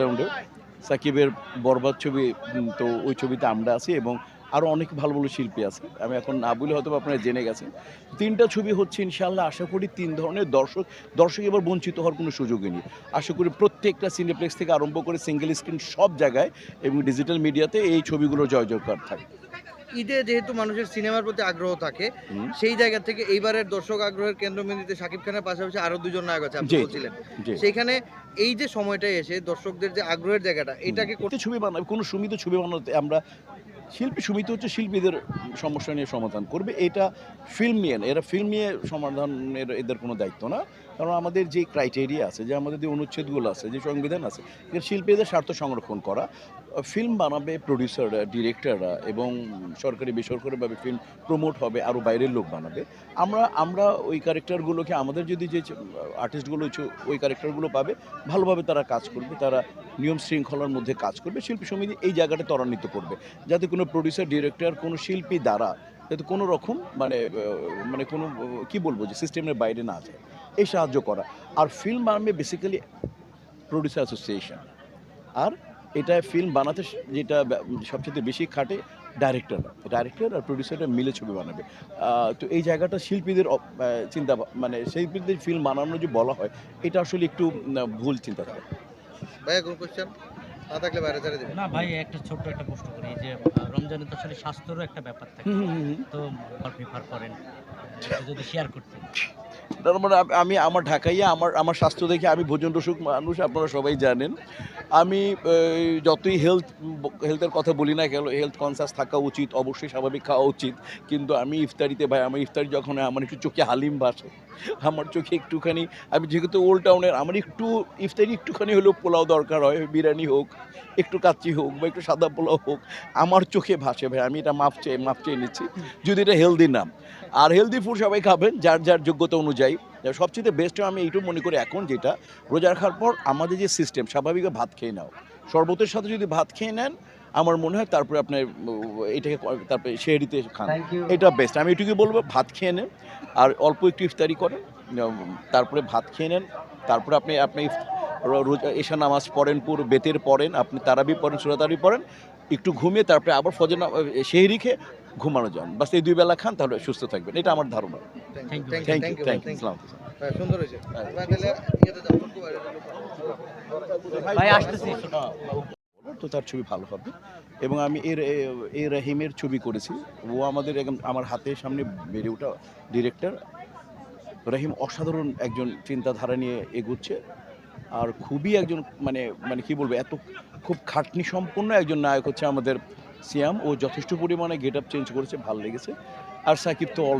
রাউন্ডে সাকিবের বরবাদ ছবি তো ওই ছবিতে আমরা আছি এবং আরও অনেক ভালো ভালো শিল্পী আছে। আমি এখন না বলে হয়তো আপনারা জেনে গেছেন। তিনটা ছবি হচ্ছে ইনশাল্লাহ আশা করি তিন ধরনের দর্শক দর্শক এবার বঞ্চিত হওয়ার কোনো সুযোগই নেই। আশা করি প্রত্যেকটা সিনেপ্লেক্স থেকে আরম্ভ করে সিঙ্গেল স্ক্রিন সব জায়গায় এবং ডিজিটাল মিডিয়াতে এই ছবিগুলো জয় জয়কার থাকে। ঈদে যেহেতু মানুষের সিনেমার প্রতি আগ্রহ থাকে সেই জায়গা থেকে এইবারের দর্শক আগ্রহের কেন্দ্রবিন্দুতে শাকিব খানের পাশাপাশি আরও দুজন নায়ক আছে আপনি। বলছিলেন। সেইখানে এই যে সময়টায় এসে দর্শকদের যে আগ্রহের জায়গাটা এটাকে করতে ছবি বানাবে কোনো সুমিত ছবি বানাতে আমরা শিল্পী সুমিত হচ্ছে শিল্পীদের সমস্যা নিয়ে সমাধান করবে এটা ফিল্ম নিয়ে এরা ফিল্ম নিয়ে সমাধানের এদের কোনো দায়িত্ব না। কারণ আমাদের যে ক্রাইটেরিয়া আছে, যে আমাদের যে অনুচ্ছেদগুলো আছে, যে সংবিধান আছে শিল্পীদের স্বার্থ সংরক্ষণ করা ফিল্ম বানাবে প্রডিউসাররা ডিরেক্টররা এবং সরকারি বেসরকারিভাবে ফিল্ম প্রমোট হবে, আরও বাইরের লোক বানাবে। আমরা আমরা ওই ক্যারেক্টারগুলোকে আমাদের যদি যে আর্টিস্টগুলো ওই ক্যারেক্টারগুলো পাবে, ভালোভাবে তারা কাজ করবে, তারা নিয়ম শৃঙ্খলার মধ্যে কাজ করবে, শিল্পী সমিতি এই জায়গাটা ত্বরান্বিত করবে। যাতে কোনো প্রডিউসার ডিরেক্টর কোনো শিল্পী দ্বারা, যাতে কোনো রকম মানে মানে কোনো, কি বলব যে সিস্টেমের বাইরে না যায়। এই সাহায্য করা। আর ফিল্ম বানাবে বেসিক্যালি প্রডিউসার অ্যাসোসিয়েশন আর এটা ফিল্ম বানাতে যেটা সবচেয়ে বেশি খাটে ডাইরেক্টররা ডাইরেক্টর আর প্রডিউসাররা মিলে ছবি বানাবে। তো এই জায়গাটা শিল্পীদের চিন্তা মানে শিল্পীদের ফিল্ম বানানো যে বলা হয় এটা আসলে একটু ভুল চিন্তাধারা। ভাইয়া কোন কোশ্চেন না থাকলে বাইরে ছেড়ে দেবেন। না ভাই একটা ছোট্ট একটা প্রশ্ন করি এই যে রমজানে তো আসলে স্বাস্থ্যেরও একটা ব্যাপার থাকে। তো প্রিফার করেন। যদি শেয়ার করতেন। তার মানে আমি আমার ঢাকাইয়া, আমার আমার স্বাস্থ্য দেখে আমি ভোজন রসুক মানুষ, আপনারা সবাই জানেন। আমি যতই হেলথ হেলথের কথা বলি না কেন হেলথ কনসাস থাকা উচিত, অবশ্যই স্বাভাবিক খাওয়া উচিত। কিন্তু আমি ইফতারিতে ভাই, আমার ইফতারি যখন আমার একটু চোখে হালিম ভাসে। আমার চোখে একটুখানি, আমি যেহেতু ওল্ড টাউনের আমার একটু, ইফতারি একটুখানি হলেও পোলাও দরকার হয়, বিরিয়ানি হোক, একটু কাচ্চি হোক বা একটু সাদা পোলাও হোক, আমার চোখে ভাসে ভাই, আমি এটা মাপ চেয়ে মাপ চেয়ে নিচ্ছি, যদি এটা হেলদি না। আর হেলদি ফুড সবাই খাবেন, যার যার যোগ্যতা অনুযায়ী। সবচেয়ে বেস্ট আমি এইটু মনে করি এখন যেটা রোজা রাখার পর আমাদের যে সিস্টেম স্বাভাবিক ভাত খেয়ে নাও। শরবতের সাথে যদি ভাত খেয়ে নেন আমার মনে হয় তারপরে আপনার এটাকে তারপরে শেহরিতে খান। এটা বেস্ট আমি এটুকু বলব ভাত খেয়ে নেন আর অল্প একটু ইফতারি করেন তারপরে ভাত খেয়ে নেন তারপরে আপনি আপনি রোজা এশা নামাজ পড়েন পুরো বেতের পড়েন আপনি তারাবি পড়েন সুরাতারি পড়েন একটু ঘুমিয়ে তারপরে আবার ফজর শেহরি খেয়ে ঘুমানো যান। বাস এই দুই বেলা খান তাহলে সুস্থ থাকবেন। এটা আমার ধারণা। Thank you you thank you সুন্দর হয়েছে। যাও। ভাই আসতেছি। তো তার ছবি ভালো হবে। এবং আমি এর, এ- রাহিমের ছবি করেছি। ও আমাদের একদম, আমার হাতের সামনে বেড়ে ওঠা ডিরেক্টর রাহিম অসাধারণ একজন চিন্তাধারা নিয়ে এগোচ্ছে। আর খুবই একজন মানে মানে কি বলব, এত খুব খাটনি সম্পন্ন একজন নায়ক হচ্ছে আমাদের সিয়াম। ও যথেষ্ট পরিমাণে গেট আপ চেঞ্জ করেছে, ভালো লেগেছে। আর সাকিব তো